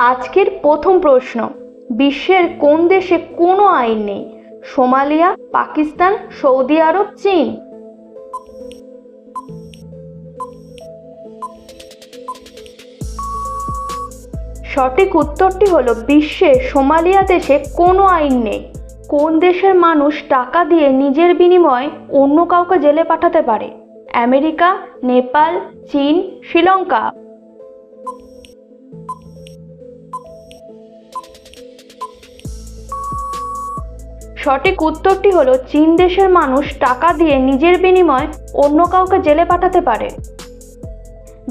আজকের প্রথম প্রশ্ন, বিশ্বের কোন দেশে কোনো আইন নেই? সোমালিয়া, পাকিস্তান, সৌদি আরব, চীন। সঠিক উত্তরটি হলো, বিশ্বে সোমালিয়া দেশে কোনো আইন নেই। কোন দেশের মানুষ টাকা দিয়ে নিজের বিনিময়ে অন্য কাউকে জেলে পাঠাতে পারে? আমেরিকা, নেপাল, চীন, শ্রীলঙ্কা। সঠিক উত্তরটি হলো, চীন দেশের মানুষ টাকা দিয়ে নিজের বিনিময়ে অন্য কাউকে জেলে পাঠাতে পারে।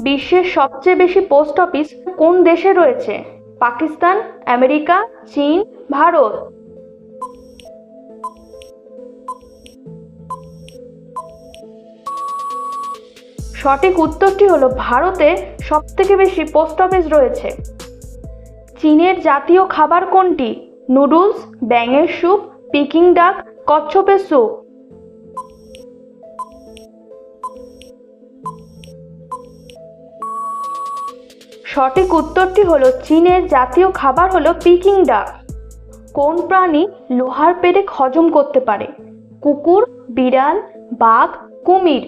বিশ্বের সবচেয়ে বেশি পোস্ট অফিস কোন দেশে রয়েছে? পাকিস্তান, আমেরিকা, চীন, ভারত। সঠিক উত্তরটি হলো, ভারতে সবথেকে বেশি পোস্ট অফিস রয়েছে। চীনের জাতীয় খাবার কোনটি? নুডলস, ব্যাঙের স্যুপ পিকিং ডাক কচ্ছপের স্যুপ সঠিক উত্তরটি হলো চীনের জাতীয় খাবার হলো পিকিং ডাক কোন প্রাণী লোহার পেরেক হজম করতে পারে? কুকুর, বিড়াল, বাঘ, কুমির।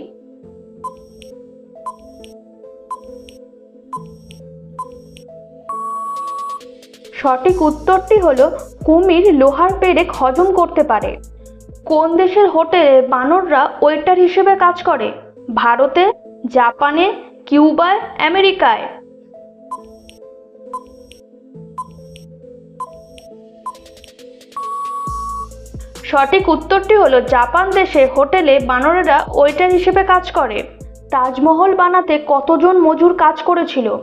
সঠিক উত্তরটি হলো কুমির লোহার পেরেক হজম করতে পারে। কোন দেশের হোটেলে বানররা ওয়েটার হিসেবে কাজ করে? ভারতে, জাপানে, কিউবায়, আমেরিকায়? সঠিক উত্তরটি হলো, জাপান দেশে হোটেলে বানরেরা ওয়েটার হিসেবে কাজ করে। তাজমহল বানাতে কতজন মজুর কাজ করেছিল?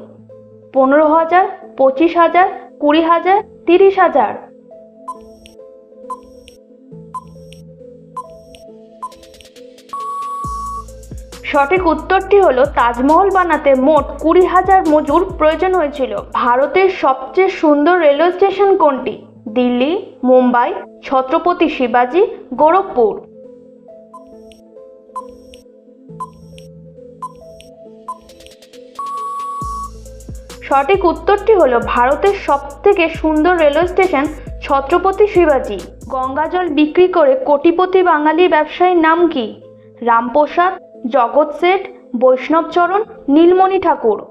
পনেরো হাজার, পঁচিশ হাজার, কুড়ি হাজার, তিরিশ হাজার। সঠিক উত্তরটি হলো তাজমহল বানাতে মোট কুড়ি হাজার মজুর প্রয়োজন হয়েছিল। ভারতের সবচেয়ে সুন্দর রেলওয়ে স্টেশন কোনটি? দিল্লি, মুম্বাই, ছত্রপতি শিবাজি, গোরখপুর। সঠিক উত্তরটি হলো ভারতের সবথেকে সুন্দর রেলওয়ে স্টেশন ছত্রপতি শিবাজি। গঙ্গাজল বিক্রি করে কোটিপতি বাঙালি ব্যবসায়ীর নাম কি? রামপ্রসাদ জগৎ শেঠ বৈষ্ণবচরণ নীলমণি ঠাকুর।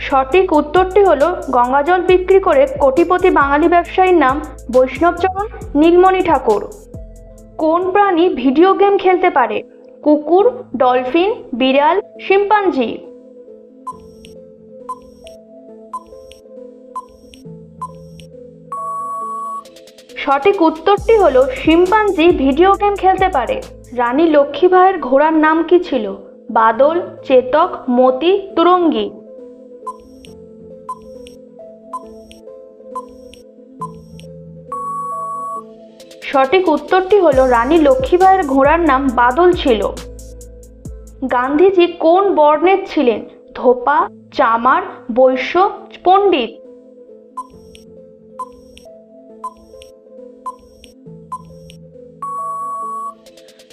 সঠিক উত্তরটি হল গঙ্গাজল বিক্রি করে কোটিপতি বাঙালি ব্যবসায়ীর নাম বৈষ্ণবচরণ নীলমণি ঠাকুর। কোন প্রাণী ভিডিও গেম খেলতে পারে? কুকুর, ডলফিন, বিড়াল, শিম্পাঞ্জি। সঠিক উত্তরটি হলো, শিম্পাঞ্জি ভিডিও গেম খেলতে পারে। রানী লক্ষ্মীবাইয়ের ঘোড়ার নাম কি ছিল? বাদল, চেতক, মতি, তুরঙ্গী। সঠিক উত্তরটি হলো, রানী লক্ষ্মীবাইয়ের ঘোড়ার নাম বাদল ছিল। গান্ধীজি কোন বর্ণের ছিলেন? ধোপা, চামার, বৈশ্য, পণ্ডিত।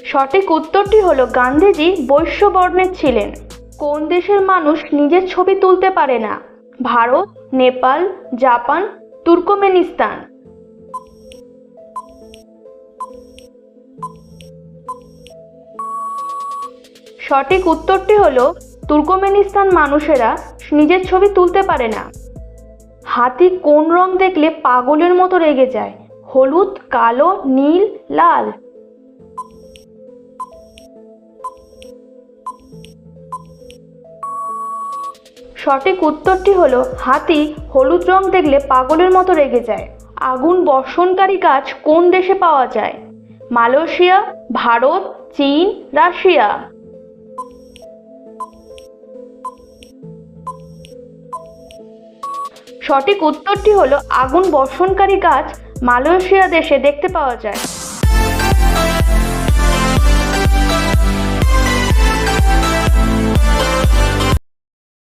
সঠিক উত্তরটি হলো গান্ধীজি বৈশ্য বর্ণের ছিলেন। কোন দেশের মানুষ নিজের ছবি তুলতে পারে না? Bharat, Nepal, Japan, Turkmenistan. সঠিক উত্তরটি হলো, তুর্কমেনিস্তান মানুষেরা নিজের ছবি তুলতে পারে না। হাতি কোন রং দেখলে পাগলের মতো রেগে যায়? হলুদ, কালো, নীল, লাল। সঠিক উত্তরটি হলো, হাতি হলুদ রং দেখলে পাগলের মতো রেগে যায়। আগুন বর্ষণকারী গাছ কোন দেশে পাওয়া যায়? মালয়েশিয়া, ভারত, চীন, রাশিয়া। সঠিক উত্তরটি হলো, আগুন বর্ষণকারী গাছ মালয়েশিয়া দেশে দেখতে পাওয়া যায়।